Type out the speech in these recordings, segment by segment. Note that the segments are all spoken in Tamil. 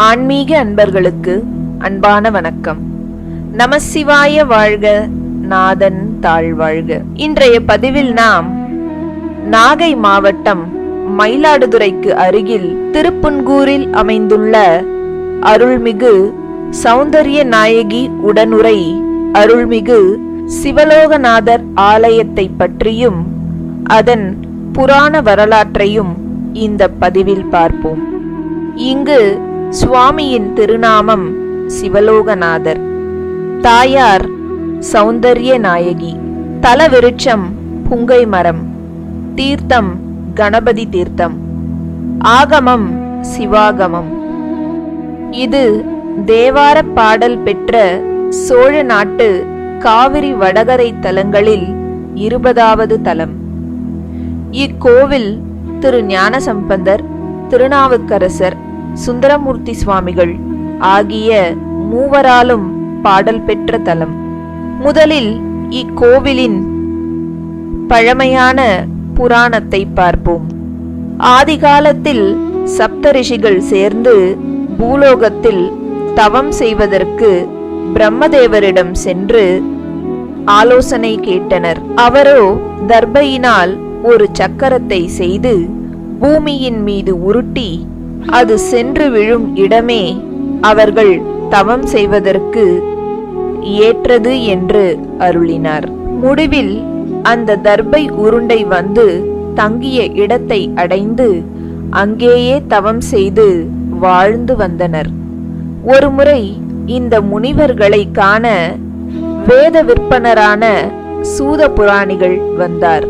ஆன்மீக அன்பர்களுக்கு அன்பான வணக்கம். நமசிவாய வாழ்க நாதன் தாழ்வாழ்க. இன்றைய பதிவில் நாம் நாகை மாவட்டம் மயிலாடுதுறைக்கு அருகில் திருப்புன்கூரில் அமைந்துள்ள அருள்மிகு சௌந்தரிய நாயகி உடனுரை அருள்மிகு சிவலோகநாதர் ஆலயத்தை பற்றியும் அதன் புராண வரலாற்றையும் இந்த பதிவில் பார்ப்போம். இங்கு சுவாமியின் திருநாமம் சிவலோகநாதர். தாயார் சௌந்தர்ய நாயகி தலவிருட்சம் புங்கை மரம் தீர்த்தம் கணபதி தீர்த்தம். ஆகமம் சிவாகமம். இது தேவார பாடல் பெற்ற சோழ நாட்டு காவிரி வடகரை தலங்களில் இருபதாவது தலம். இக்கோவில் திரு ஞானசம்பந்தர் திருநாவுக்கரசர் சுந்தரமூர்த்தி சுவாமிகள் ஆகிய மூவராலும் பாடல் பெற்ற தலம். முதலில் இக்கோவிலின் பழமையான புராணத்தை பார்ப்போம். ஆதிகாலத்தில் சப்தரிஷிகள் சேர்ந்து பூலோகத்தில் தவம் செய்வதற்கு பிரம்மதேவரிடம் சென்று ஆலோசனை கேட்டனர். அவரோ தர்பையினால் ஒரு சக்கரத்தை செய்து பூமியின் மீது உருட்டி அது சென்று விழும் இடமே அவர்கள் தவம் செய்வதற்கு ஏற்றது என்று அருளினார். முடிவில் அந்த தர்பை உருண்டை வந்து தங்கிய இடத்தை அடைந்து அங்கேயே தவம் செய்து வாழ்ந்து வந்தனர். ஒருமுறை இந்த முனிவர்களை காண வேத விற்பனரான சூத புராணிகள் வந்தார்.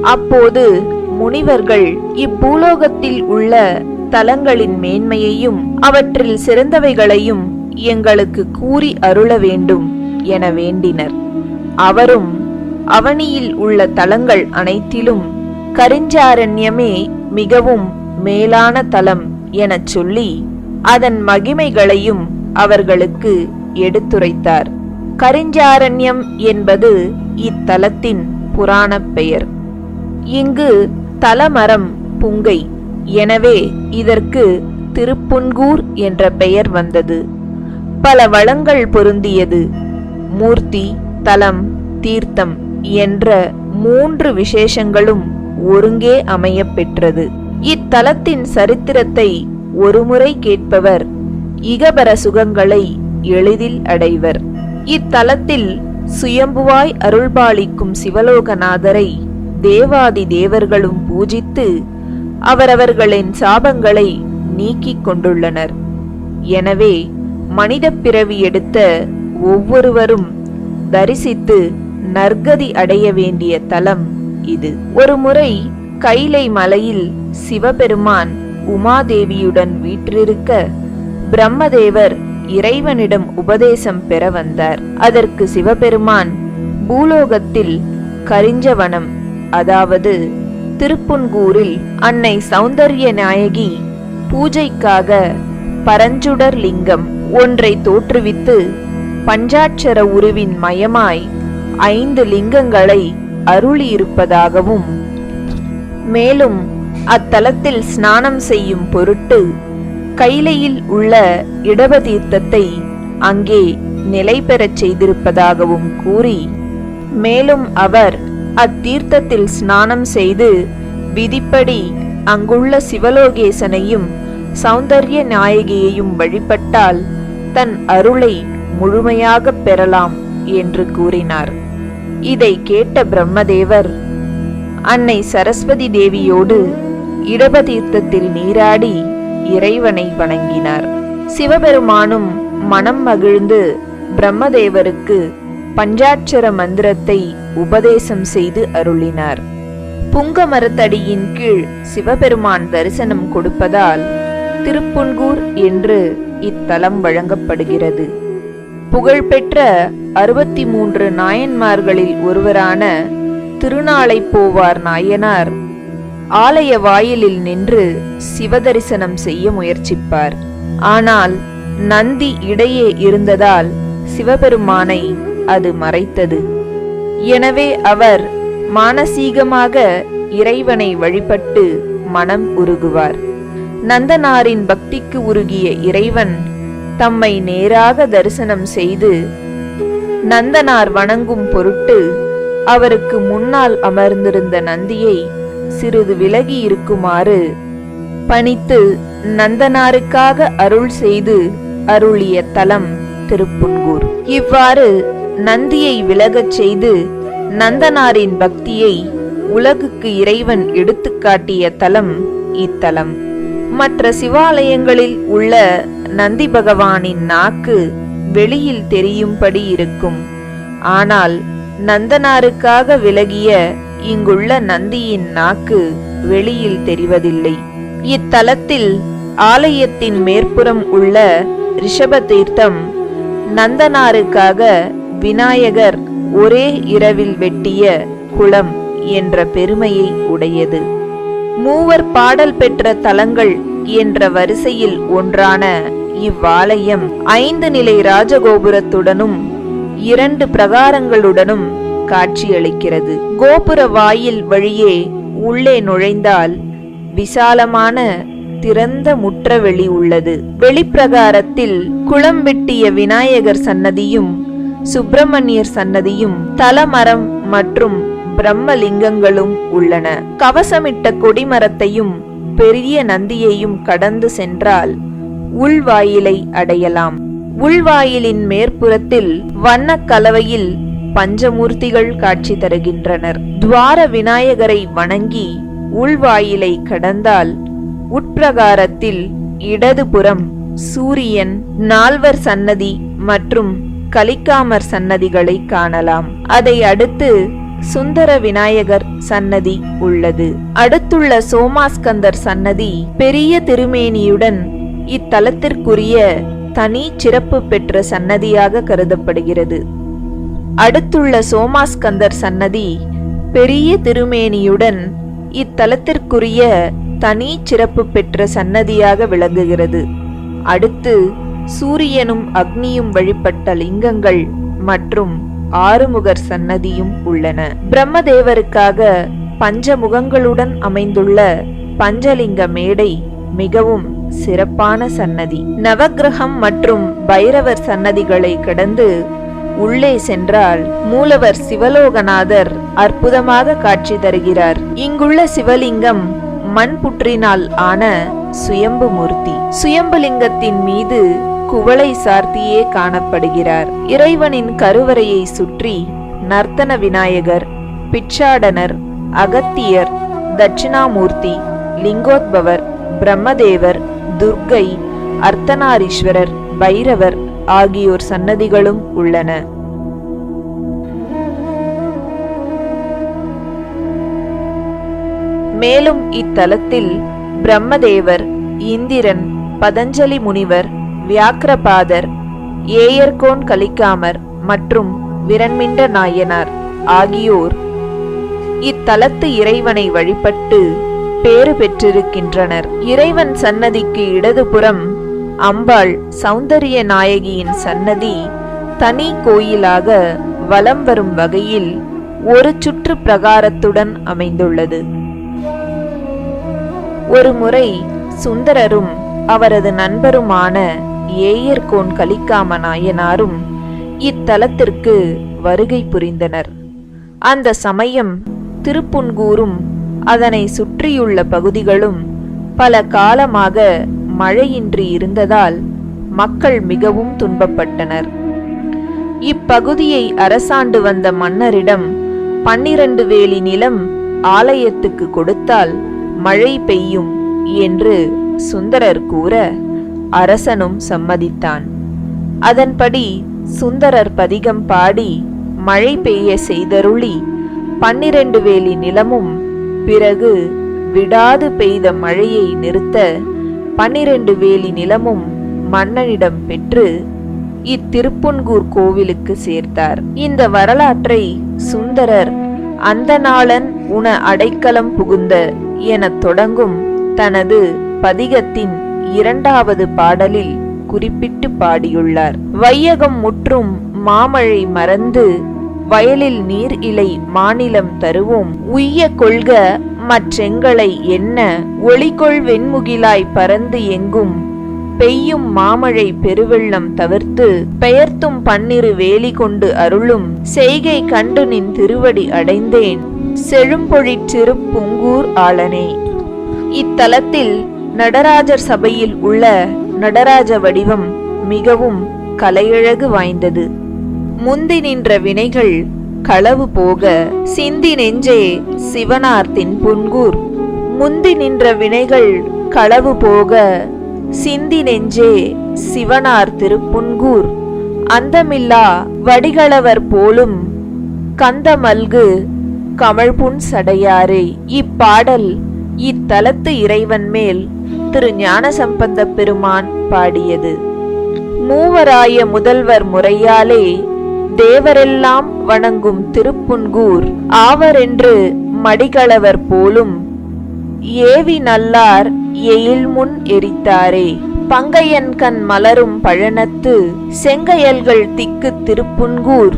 அப்போது முனிவர்கள் இப்பூலோகத்தில் உள்ள தலங்களின் மேன்மையையும் அவற்றில் சிறந்தவைகளையும் எங்களுக்கு கூறி அருள வேண்டும் என வேண்டினர். அவரும் அவனியில் உள்ள தலங்கள் அனைத்திலும் கரிஞ்சாரண்யமே மிகவும் மேலான தலம் எனச் சொல்லி அதன் மகிமைகளையும் அவர்களுக்கு எடுத்துரைத்தார். கரிஞ்சாரண்யம் என்பது இத்தலத்தின் புராணப் பெயர். இங்கு தலமரம் புங்கை எனவே இதற்கு திருப்புன்கூர் என்ற பெயர் வந்தது. பல வளங்கள் பொருந்தியது. மூர்த்தி தலம் தீர்த்தம் என்ற மூன்று விசேஷங்களும் ஒருங்கே அமையப்பெற்றது இத்தலத்தின் சரித்திரத்தை ஒருமுறை கேட்பவர் இகபர சுகங்களை எளிதில் அடைவர். இத்தலத்தில் சுயம்புவாய் அருள்பாலிக்கும் சிவலோகநாதரை தேவாதி தேவர்களும் பூஜித்து அவரவர்களின் சாபங்களை நீக்கிக் கொண்டுள்ளனர். எனவே மனித பிறவி எடுத்த ஒவ்வொருவரும் தரிசித்து நற்கதி அடைய வேண்டிய தலம் இது. ஒருமுறை கைலை மலையில் சிவபெருமான் உமாதேவியுடன் வீற்றிருக்க பிரம்மதேவர் இறைவனிடம் உபதேசம் பெற வந்தார். அதற்கு சிவபெருமான் பூலோகத்தில் கரிஞ்சவனம் அதாவது திருப்புன்கூரில் அன்னை சௌந்தர்ய நாயகி பூஜைக்காக பரஞ்சுடர் லிங்கம் ஒன்றை தோற்றுவித்து பஞ்சாட்சர உருவின் மயமாய் ஐந்து லிங்கங்களை அருளியிருப்பதாகவும் மேலும் அத்தலத்தில் ஸ்நானம் செய்யும் பொருட்டு கைலையில் உள்ள இடப தீர்த்தத்தை அங்கே நிலை பெறச் செய்திருப்பதாகவும் கூறி மேலும் அவர் அத்தீர்த்தத்தில் ஸ்நானம் செய்து விதிப்படி அங்குள்ள சிவலோகேசனையும் சௌந்தர்ய நாயகியையும் வழிபட்டால் தன் அருளை முழுமையாக பெறலாம் என்று கூறினார். இதை கேட்ட பிரம்மதேவர் அன்னை சரஸ்வதி தேவியோடு இடபதீர்த்தத்தில் நீராடி இறைவனை வணங்கினார். சிவபெருமானும் மனம் மகிழ்ந்து பிரம்மதேவருக்கு பஞ்சாட்சர மந்திரத்தை உபதேசம் செய்து அருளினார். புங்க மரத்தடியின் கீழ் சிவபெருமான் தரிசனம் கொடுப்பதால் திருப்புன்கூர் என்று இத்தலம் வழங்கப்படுகிறது. புகழ்பெற்ற அறுபத்தி மூன்று நாயன்மார்களில் ஒருவரான திருநாளை போவார் நாயனார் ஆலய வாயிலில் நின்று சிவதரிசனம் செய்ய முயற்சிப்பார். ஆனால் நந்தி இடையே இருந்ததால் சிவபெருமானை அது மறைத்தது. எனவே அவர் மானசீகமாக இறைவனை வழிபட்டு மனம் உருகுவார். நந்தனாரின் பக்திக்கு உருகிய இறைவன் தம்மை நேராக தரிசனம் செய்து நந்தனார் வணங்கும் பொருட்டு அவருக்கு முன்னால் அமர்ந்திருந்த நந்தியை சிறிது விலகி இருக்குமாறு பணித்து நந்தனாருக்காக அருள் செய்து அருளிய தலம் திருப்புன்கூர். இவ்வாறு நந்தியை விலகச் செய்து நந்தனாரின் பக்தியை உலகுக்கு இறைவன் எடுத்துக்காட்டிய தலம் இத்தலம். மற்ற சிவாலயங்களில் உள்ள நந்தி பகவானின் நாக்கு வெளியில் தெரியும்படி இருக்கும். ஆனால் நந்தனாருக்காக விலகிய இங்குள்ள நந்தியின் நாக்கு வெளியில் தெரிவதில்லை. இத்தலத்தில் ஆலயத்தின் மேற்புறம் உள்ள ரிஷப தீர்த்தம் நந்தனாருக்காக விநாயகர் ஒரே இரவில் வெட்டிய குளம் என்ற பெருமையை உடையது. மூவர் பாடல் பெற்ற தலங்கள் என்ற வரிசையில் ஒன்றான இவ்வாலயம் ஐந்து நிலை ராஜகோபுரத்துடனும் இரண்டு பிரகாரங்களுடனும் காட்சியளிக்கிறது. கோபுர வாயில் வழியே உள்ளே நுழைந்தால் விசாலமான திறந்த முற்றவெளி உள்ளது. வெளிப்பிரகாரத்தில் குளம் வெட்டிய விநாயகர் சன்னதியும் சுப்பிரமணியர் சன்னதியும் தலமரம் மற்றும் பிரம்மலிங்கங்களும் உள்ளன. கவசமிட்ட கொடிமரத்தையும் பெரிய நந்தியையும் கடந்து சென்றால் உள்வாயிலை அடையலாம். உள்வாயிலின் மேற்புறத்தில் வண்ண கலவையில் பஞ்சமூர்த்திகள் காட்சி தருகின்றனர். துவார விநாயகரை வணங்கி உள்வாயிலை கடந்தால் உட்பிரகாரத்தில் இடதுபுறம் சூரியன் நால்வர் சன்னதி மற்றும் கலிக்காமர் சன்னதிகளை காணலாம். அதை அடுத்து சுந்தர விநாயகர் சன்னதி உள்ளது. அடுத்துள்ள சோமாஸ்கந்தர் சன்னதி பெரிய திருமேனியுடன் இத்தலத்திற்குரிய தனி சிறப்பு பெற்ற சன்னதியாக கருதப்படுகிறது. அடுத்துள்ள சோமாஸ்கந்தர் சன்னதி பெரிய திருமேனியுடன் இத்தலத்திற்குரிய தனி சிறப்பு பெற்ற சன்னதியாக விளங்குகிறது. அடுத்து சூரியனும் அக்னியும் வழிபட்ட லிங்கங்கள் மற்றும் ஆறுமுகர் சன்னதியும் உள்ளன. பிரம்மதேவருக்காக பஞ்சமுகங்களுடன் அமைந்துள்ள பஞ்சலிங்க மேடை மிகவும் சிறப்பான சன்னதி. நவக்கிரகம் மற்றும் பைரவர் சன்னதிகளை கடந்து உள்ளே சென்றால் மூலவர் சிவலோகநாதர் அற்புதமாக காட்சி தருகிறார். இங்குள்ள சிவலிங்கம் மண் புற்றினால் ஆன சுயம்பு மூர்த்தி. சுயம்புலிங்கத்தின் மீது குவளை சார்த்தியே காணப்படுகிறார். இறைவனின் கருவறையை சுற்றி நர்த்தன விநாயகர் பிச்சாடனர் அகத்தியர் தட்சிணாமூர்த்தி லிங்கோத்பவர் பிரம்மதேவர் துர்க்கை அர்த்தநாரீஸ்வரர் பைரவர் ஆகியோர் சன்னதிகளும் உள்ளன. மேலும் இத்தலத்தில் பிரம்மதேவர் இந்திரன் பதஞ்சலி முனிவர் வியாக்கிரபாதர் ஏயர்கோன் கலிக்காமர் மற்றும் விரண்மிண்ட நாயனார் ஆகியோர் இத்தலத்து இறைவனை வழிபட்டு பேறு பெற்றிருக்கின்றனர். இறைவன் சன்னதிக்கு இடதுபுறம் அம்பாள் சௌந்தரிய நாயகியின் சன்னதி தனி கோயிலாக வலம் வரும் வகையில் ஒரு சுற்று பிரகாரத்துடன் அமைந்துள்ளது. ஒரு முறை சுந்தரரும் அவரது நண்பருமான ஏயர்கோன் கலிக்காம நாயனாரும் இத்தலத்திற்கு வருகை புரிந்தனர். அந்த சமயம் திருப்புன்கூரும் அதனை சுற்றியுள்ள பகுதிகளும் பல காலமாக மழையின்றி இருந்ததால் மக்கள் மிகவும் துன்பப்பட்டனர். இப்பகுதியை அரசாண்டு வந்த மன்னரிடம் பன்னிரண்டு வேலி நிலம் ஆலயத்துக்கு கொடுத்தால் மழை பெய்யும் என்று சுந்தரர் கூற அரசனும் சம்மதித்தான். அதன்படி சுந்தரர் பதிகம் பாடி மழை பெய்ய செய்தருளி பன்னிரண்டு வேலி நிலமும் பிறகு விடாது பெய்த மழையை நிறுத்த பன்னிரண்டு வேலி நிலமும் மன்னனிடம் பெற்று இத்திருப்புன்கூர் கோவிலுக்கு சேர்த்தார். இந்த வரலாற்றை சுந்தரர் அந்த நாளன் உன அடைக்கலம் புகுந்த எனத் தொடங்கும் தனது பதிகத்தின் இரண்டாவது பாடலில் குறிப்பிட்டு பாடியுள்ளார். வையகம் முற்றும் மாமழை மறந்து வயலில் நீர் இலை மாநிலம் தருவோம். உய்ய கொள்க மற்றெங்களை என்ன? ஒளிகொள் வெண்முகிலாய் பறந்து எங்கும்? பெய்யும் மாமழை பெருவெள்ளம் தவிர்த்து பெயர்த்தும் பன்னிரு வேலி கொண்டு அருளும். செய்கை கண்டு நின் திருவடி அடைந்தேன். செழும்பொழிற்றிரு புங்கூர் ஆளனே. இத்தலத்தில் நடராஜர் சபையில் உள்ள நடராஜ வடிவம் மிகவும் கலையழகு வாய்ந்தது. முந்தி நின்ற வினைகள் களவு போக சிந்தி நெஞ்சே சிவனார்த்தின் புன்கூர். முந்தி நின்ற வினைகள் களவு போக சிந்தி நெஞ்சே சிவனார் திருப்புன்கூர் அந்தமில்லா வடிகளவர் போலும் கந்தமல்கு கமழ்புன் சடையாரே. இப்பாடல் இத்தலத்து இறைவன் மேல் திரு ஞானசம்பந்த பெருமான் பாடியது. மூவராய முதல்வர் முறையாலே தேவரெல்லாம் வணங்கும் திருப்புன்கூர் ஆவரென்று மடிகளவர் போலும் ஏவி நல்லார் எயில் முன் எரித்தாரே. பங்கையன் கண் மலரும் பழனத்து செங்கையல்கள் திக்கு திருப்புன்கூர்.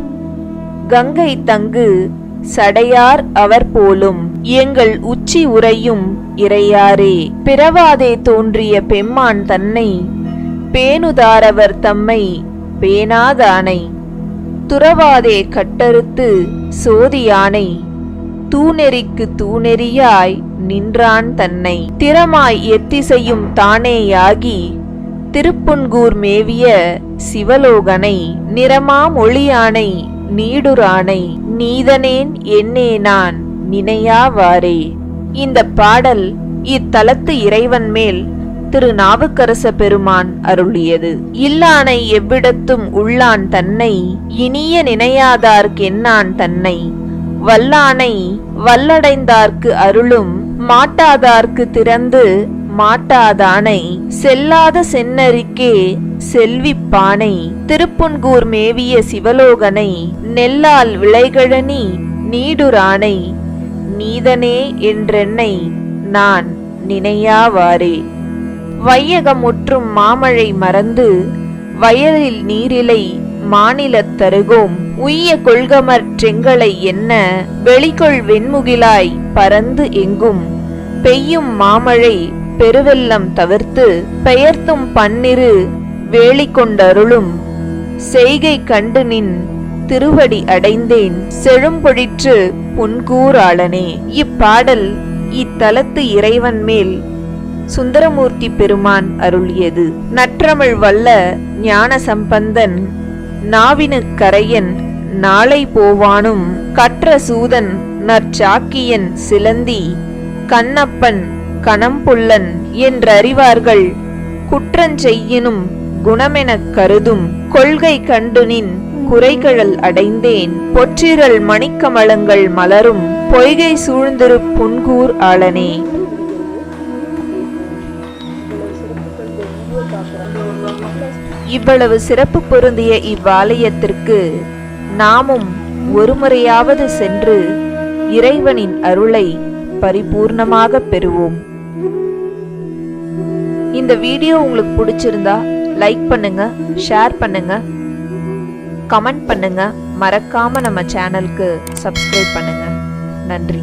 கங்கை தங்கு சடையார் அவர் போலும் எங்கள் உச்சி உரையும் இறையாரே. பிறவாதே தோன்றிய பெம்மான் தன்னை. பேணுதாரவர் தம்மை பேணாதானை. துறவாதே கட்டறுத்து சோதியானை. தூணெறிக்கு தூணெறியாய் நின்றான் தன்னை. திறமாய் எத்திசையும் தானேயாகி திருப்புன்கூர் மேவிய சிவலோகனை. நிறமாம் ஒளியானை நீடுரானை நீதனேன் என்னே நான். நினையாவாரே. இந்த பாடல் இத்தலத்து இறைவன் மேல் திரு நாவுக்கரச பெருமான் அருளியது. இல்லானை எவ்விடத்தும் உள்ளான் தன்னை இனிய நினையாதார்க்கென்னான் தன்னை. வல்லானை வல்லடைந்தார்க்கு அருளும் மாட்டாதார்க்கு திறந்து மாட்டாதானை. செல்லாத சென்னறிக்கே செல்விப்பானை. திருப்புன்கூர் மேவிய சிவலோகனை நெல்லால் விளைகழனி நீடுரானை. நீதனே என்றென்னை நான் நினையாவாரே. வையகமுற்றும் மாமழை மறந்து வயலில் நீரிலை மாநிலத் தருகோம். உய்ய கொள்கமற் செங்கலை என்ன வெளிக்கொள் வெண்முகிலாய் பறந்து எங்கும். பெய்யும் மாமழை பெருவெல்லம் தவிர்த்து பெயர்த்தும் பன்னிரு வேலிக்கொண்டருளும் செய்கை கண்டு நின் திருவடி அடைந்தேன். செழும்பொழிற்று புன்கூராளனே. இப்பாடல் இத்தலத்து இறைவன் மேல் சுந்தரமூர்த்தி பெருமான் அருளியது. நற்றமிழ் வல்ல ஞான சம்பந்தன் நாவினுக்கரையன் நாளை போவானும். கற்ற சூதன் நற்சாக்கியன் சிலந்தி கண்ணப்பன் கணம்புள்ளன் என்றறிவார்கள். குற்றஞ்செய்யினும் குணமெனக் கருதும். கொள்கை கண்டுனின் குறைகழல் அடைந்தேன். பொற்றிரல் மணிக்கமலங்கள் மலரும் பொய்கை சூழ்ந்திரு புன்கூர் ஆளனே. இவ்வளவு சிறப்பு பொருந்திய இவ்வாலயத்திற்கு நாமும் ஒருமுறையாவது சென்று இறைவனின் அருளை பரிபூர்ணமாக பெறுவோம். இந்த வீடியோ உங்களுக்கு பிடிச்சிருந்தா லைக் பண்ணுங்க ஷேர் பண்ணுங்க. கமெண்ட் பண்ணுங்க. மறக்காம நம்ம சேனலுக்கு சப்ஸ்கிரைப் பண்ணுங்க. நன்றி.